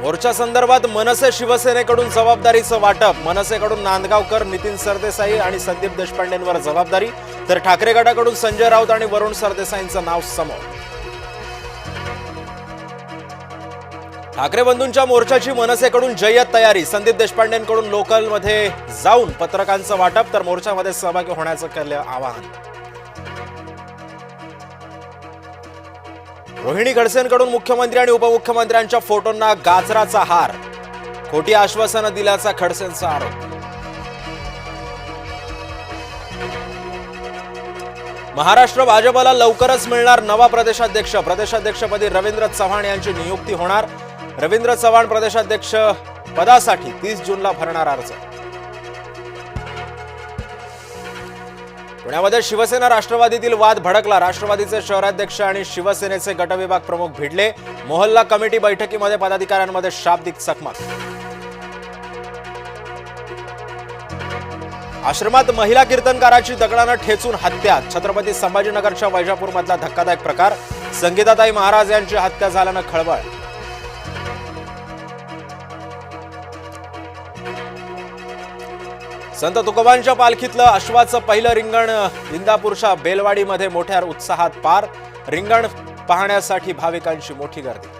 मोर्चा संदर्भात मनसे शिवसेनेकडून जबाबदारीचं वाटप. मनसेकडून नांदगावकर नितीन सरदेसाई आणि संदीप देशपांडेंवर जबाबदारी. तर ठाकरे गटाकडून संजय राऊत आणि वरुण सरदेसाईंचं नाव समोर. ठाकरे बंधूंच्या मोर्चाची मनसेकडून जय्यत तयारी. संदीप देशपांडेंकडून लोकलमध्ये जाऊन पत्रकांचं वाटप तर मोर्चामध्ये सहभागी होण्याचं केलं आवाहन. रोहिणी खडसेंकडून मुख्यमंत्री आणि उपमुख्यमंत्र्यांच्या फोटोंना गाजराचा हार. खोटी आश्वासनं दिल्याचा खडसेंचा आरोप. महाराष्ट्र भाजपला लवकरच मिळणार नवा प्रदेशाध्यक्ष. प्रदेशाध्यक्षपदी रवींद्र चव्हाण यांची नियुक्ती होणार. रवींद्र चव्हाण प्रदेशाध्यक्ष पदासाठी तीस जूनला भरणार अर्ज. पुण्यामध्ये शिवसेना राष्ट्रवादीतील वाद भडकला. राष्ट्रवादीचे शहराध्यक्ष आणि शिवसेनेचे गटविभाग प्रमुख भिडले. मोहल्ला कमिटी बैठकीमध्ये पदाधिकाऱ्यांमध्ये शाब्दिक चकमक. आश्रमात महिला कीर्तनकाराची दगडानं ठेचून हत्या. छत्रपती संभाजीनगरच्या वैजापूरमधला धक्कादायक प्रकार. संगीताताई महाराज यांची हत्या झाल्यानं खळबळ. संत तुकोबांच्या पालखीतलं अश्वाचं पहिलं रिंगण इंदापूरच्या बेलवाडीमध्ये मोठ्या उत्साहात पार. रिंगण पाहण्यासाठी भाविकांची मोठी गर्दी.